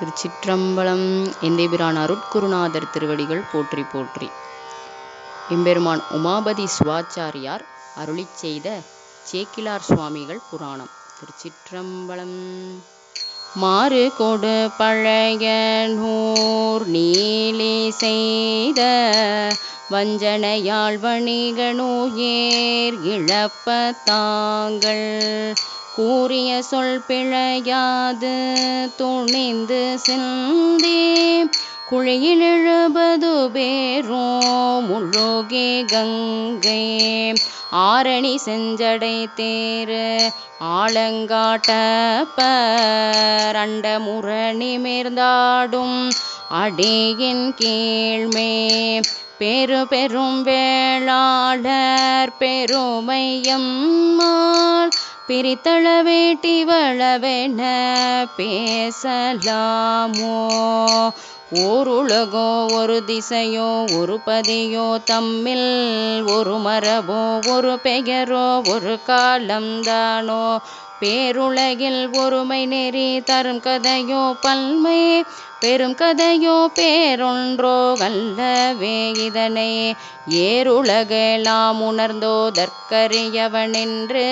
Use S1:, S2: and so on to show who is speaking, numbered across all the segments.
S1: திருச்சிற்றம்பலம் எந்தேபிரான் அருட்குருநாதர் திருவடிகள் போற்றி போற்றி. எம்பெருமான் உமாபதி சிவாச்சாரியார் அருளி செய்த சேக்கிலார் சுவாமிகள் புராணம். திருச்சிற்றம்பலம். மாறு கொடு பழைய நூர் நீலி செய்த வஞ்சனையாள் ஏர் இழப்ப தாங்கள் கூறிய சொல் பிழையாது. துணிந்து சிந்தி குழியில் எழுபது பேரோ முழுகி கங்கை. ஆரணி செஞ்சடை தேரு ஆலங்காட்டப்பரண்ட முரணி மேர்ந்தாடும் அடியின் கீழ்மே பெரு பெரும் வேளாளர் பெருமையம்மாள் பிரித்தள வேட்டி வளவென பேசலாமோ? ஓருலகோ ஒரு திசையோ ஒரு பதியோ தம்மில் ஒரு மரபோ ஒரு பெயரோ ஒரு காலம்தானோ? பேருலகில் ஒருமை நெறி தரும் கதையோ பல்மை பெரும் கதையோ பேரொன்றோ வல்லவே இதனை. ஏருலகெல்லாம் உணர்ந்தோதற்கரியவனென்று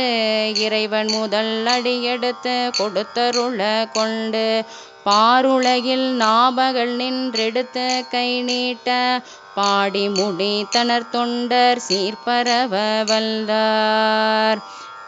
S1: இறைவன் முதல் அடியெடுத்து கொடுத்தருள கொண்டு பாருலகில் நாபகள் நின்றெடுத்து கை நீட்ட பாடி முடித்தனர் தொண்டர் சீர்பரவ வல்லார்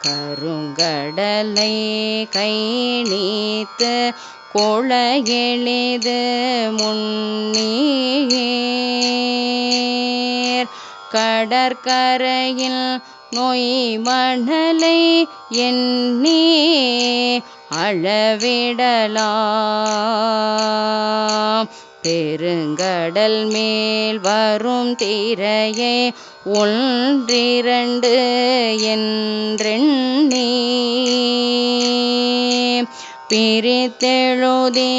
S1: கருங்கடலை கை நீத்து கொள எளிது முன்னீர். கடற்கரையில் நொய் மணலை எண்ணி அளவிடலாம். பெருங்கடல் மேல் வரும் திரையை ஒன்றிரண்டு என்றெண்ணி. பிரித்தெழுதே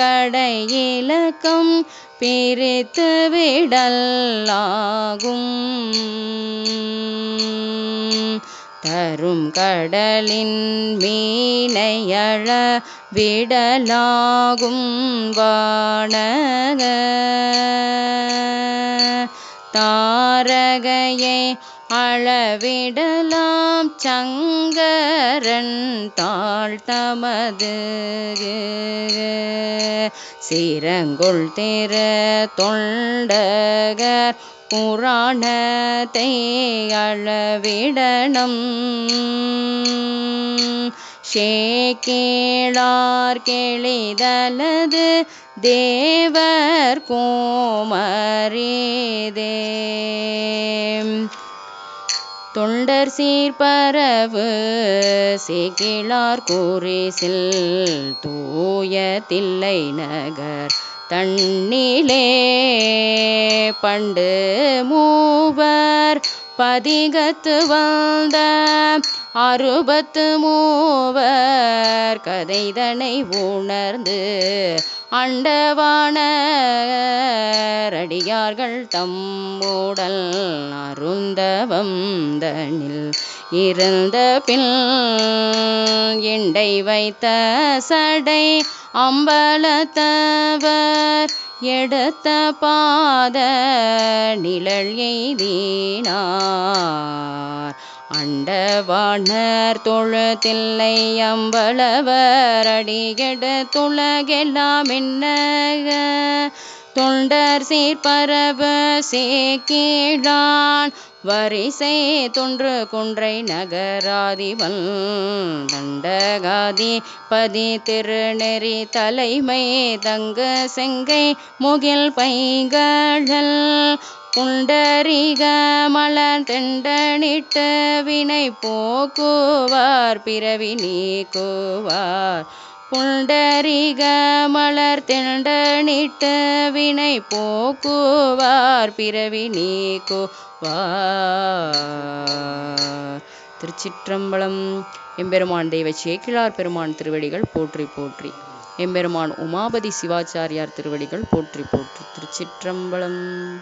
S1: கடையிலக்கம் பிரித்து விடலாகும் தரும் கடலின் மீனையழ விடலாகும் வாணக தாரகையை அளவிடலாம் சங்கரன் தாழ் தமது சிரங்குள் திற தொண்டகர் புராணத்தை அளவிடணும். ஷேகேளார் கெளிதலது தேவர் கோமரேதே. தொண்டர் சீர்பரவு சேக்கிழார் கூரிசில் தூய தில்லை நகர் தண்ணிலே பண்டு மூவர் பதிகத்து வந்த அறுபத்து மூவர் கதைதனை உணர்ந்து அண்டவானடியார்கள் தம்முடல் அருந்தவம் தனில் இருந்த பின் எண்டை வைத்த சடை அம்பலத்தவர் எடுத்த பாத நிழல் எய்தினார். அண்டவாணர் தொழுதில்லை அம்பளவர் அடிகெடு துலகெல்லாம் என்ன தொண்டர் சீர்பரவு சேக்கீழான் வரிசை தொன்று குன்றை நகராதிவன் தண்டகாதி பதி திருநெறி தலைமை தங்க செங்கை முகில் பைங்கழல் புண்டரிக மலர் தெண்டனிட்டு வினை போக்குவார் பிறவி நீக்குவார். புண்டரிக மலர் தெண்டனிட்டு வினை போக்குவார் பிறவி நீக்குவார். திருச்சிற்றம்பலம் எம்பெருமான் தெய்வ சேக்கிழார் பெருமான் திருவடிகள் போற்றி போற்றி. எம்பெருமான் உமாபதி சிவாச்சாரியார் திருவடிகள் போற்றி போற்றி. திருச்சிற்றம்பலம்.